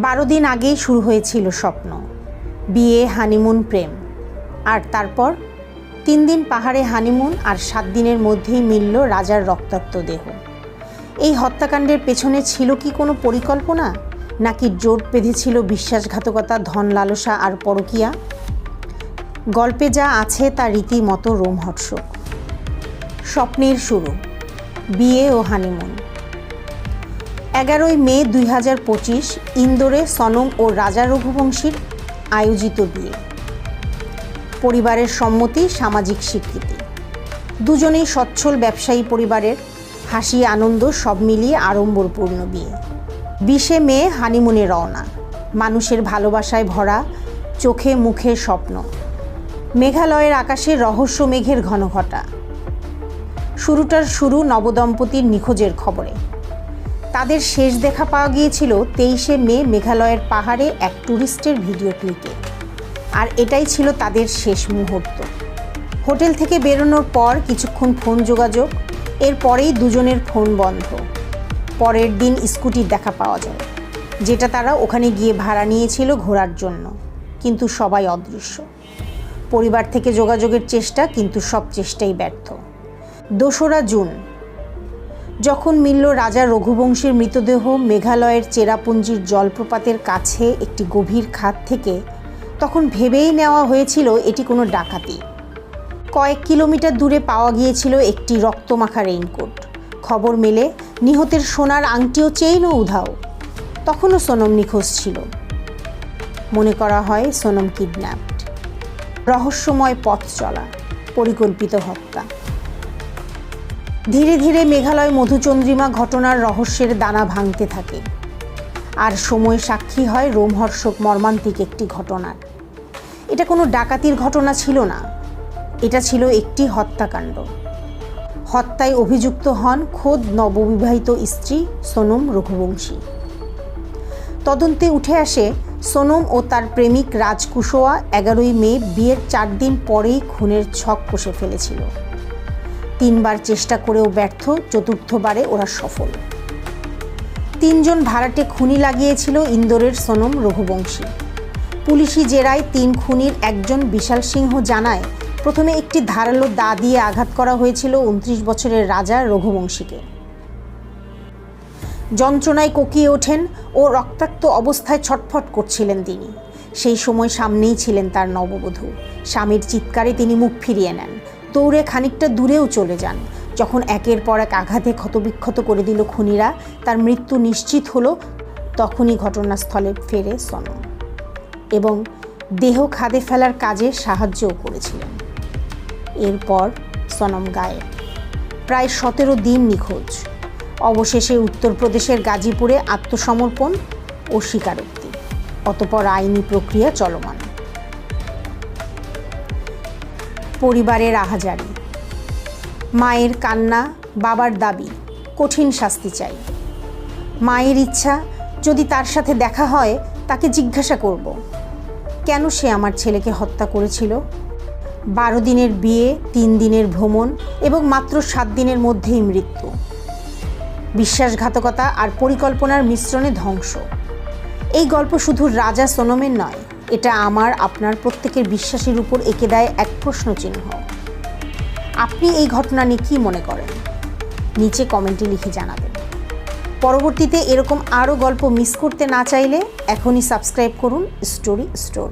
বারো দিন আগেই শুরু হয়েছিল স্বপ্ন, বিয়ে, হানিমুন, প্রেম। আর তারপর? তিন দিন পাহাড়ে হানিমুন আর সাত দিনের মধ্যেই মিলল রাজার রক্তাক্ত দেহ। এই হত্যাকাণ্ডের পেছনে ছিল কি কোনো পরিকল্পনা? নাকি জোট বেঁধেছিল বিশ্বাসঘাতকতা, ধন লালসা আর পরকিয়া? গল্পে যা আছে তা রীতিমতো রোমহর্ষক। স্বপ্নের শুরু, বিয়ে ও হানিমুন। এগারোই মে দুই হাজার পঁচিশ ইন্দোরে সনম ও রাজা রঘুবংশীর আয়োজিত বিয়ে। পরিবারের সম্মতি, সামাজিক স্বীকৃতি। দুজনেই সচ্ছল ব্যবসায়ী পরিবারের, হাসি, আনন্দ সব মিলিয়ে আড়ম্বরপূর্ণ বিয়ে। বিশে মে হানিমুনে রওনা। মানুষের ভালোবাসায় ভরা, চোখে মুখে স্বপ্ন। মেঘালয়ের আকাশে রহস্য মেঘের ঘনঘটা। শুরুটার শুরু নবদম্পতির নিখোঁজের খবরে। তাদের শেষ দেখা পাওয়া গিয়েছিল তেইশে মে মেঘালয়ের পাহাড়ে এক ট্যুরিস্টের ভিডিও ক্লিপে। আর এটাই ছিল তাদের শেষ মুহূর্ত। হোটেল থেকে বেরোনোর পর কিছুক্ষণ ফোন যোগাযোগ, এরপরেই দুজনের ফোন বন্ধ। পরের দিন স্কুটির দেখা পাওয়া যায়, যেটা তারা ওখানে গিয়ে ভাড়া নিয়েছিল ঘোরার জন্য, কিন্তু সবাই অদৃশ্য। পরিবার থেকে যোগাযোগের চেষ্টা কিন্তু সব চেষ্টাই ব্যর্থ। দোসরা জুন যখন মিলল রাজা রঘুবংশের মৃতদেহ মেঘালয়ের চেরাপুঞ্জির জলপ্রপাতের কাছে একটি গভীর খাত থেকে, তখন ভেবেই নেওয়া হয়েছিল এটি কোনো ডাকাতি। কয়েক কিলোমিটার দূরে পাওয়া গিয়েছিল একটি রক্তমাখা রেইনকোট। খবর মেলে, নিহতের সোনার আংটিও চেইনও উধাও। তখনও সোনম নিখোঁজ ছিল। মনে করা হয় সোনম কিডন্যাপড। রহস্যময় পথ চলা, পরিকল্পিত হত্যা। ধীরে ধীরে মেঘালয় মধুচন্দ্রিমা ঘটনার রহস্যের দানা ভাঙতে থাকে। আর সময় সাক্ষী হয় রোমহর্ষক মর্মান্তিক একটি ঘটনার। এটা কোনো ডাকাতির ঘটনা ছিল না। এটা ছিল একটি হত্যাকাণ্ড। হত্যায় অভিযুক্ত হন খোদ নববিবাহিত স্ত্রী সোনম রঘুবংশী। তদন্তে উঠে আসে সোনম ও তার প্রেমিক রাজ কুশোয়া এগারোই মে বিয়ের চার দিন পরেই খুনের ছক কষে ফেলেছিল। তিনবার চেষ্টা করেও ব্যর্থ, চতুর্থবারে ওরা সফল। তিনজন ভাড়াটে খুনি লাগিয়েছিল ইন্দোরের সোনম রঘুবংশী। পুলিশি জেরায় তিন খুনির একজন বিশাল সিংহ জানায়, প্রথমে একটি ধারালো দা দিয়ে আঘাত করা হয়েছিল উনত্রিশ বছরের রাজা রঘুবংশীকে। যন্ত্রণায় কোকিয়ে ওঠেন ও রক্তাক্ত অবস্থায় ছটফট করছিলেন তিনি। সেই সময় সামনেই ছিলেন তার নববধূ। স্বামীর চিৎকারে তিনি মুখ ফিরিয়ে নেন। দৌড়ে খানিকটা দূরেও চলে যান। যখন একের পর এক আঘাতে ক্ষতবিক্ষত করে দিল খুনিরা, তার মৃত্যু নিশ্চিত হলো, তখনই ঘটনাস্থলে ফেরে সনম এবং দেহ খাদে ফেলার কাজে সাহায্যও করেছিলেন। এরপর সনম গায়েব প্রায় সতেরো দিন নিখোঁজ। অবশেষে উত্তরপ্রদেশের গাজীপুরে আত্মসমর্পণ ও স্বীকারোক্তি। অতপর আইনি প্রক্রিয়া চলমান। পরিবারের আহাজারি। মায়ের কান্না, বাবার দাবি, কঠিন শাস্তি চাই। মায়ের ইচ্ছা, যদি তার সাথে দেখা হয়, তাকে জিজ্ঞাসা করব। কেন সে আমার ছেলেকে হত্যা করেছিল? বারো দিনের বিয়ে, তিন দিনের ভ্রমণ এবং মাত্র সাত দিনের মধ্যেই মৃত্যু। বিশ্বাসঘাতকতা আর পরিকল্পনার মিশ্রণে ধ্বংস। এই গল্প শুধু রাজা সোনমের নয় এটা আমার, আপনার প্রত্যেকের বিশ্বাসের উপর এঁকে দেয় এক প্রশ্ন চিহ্ন আপনি এই ঘটনা নিয়ে কী মনে করেন? নিচে কমেন্টে লিখে জানাবেন। পরবর্তীতে এরকম আরও গল্প মিস করতে না চাইলে এখনই সাবস্ক্রাইব করুন স্টোরি স্টোর।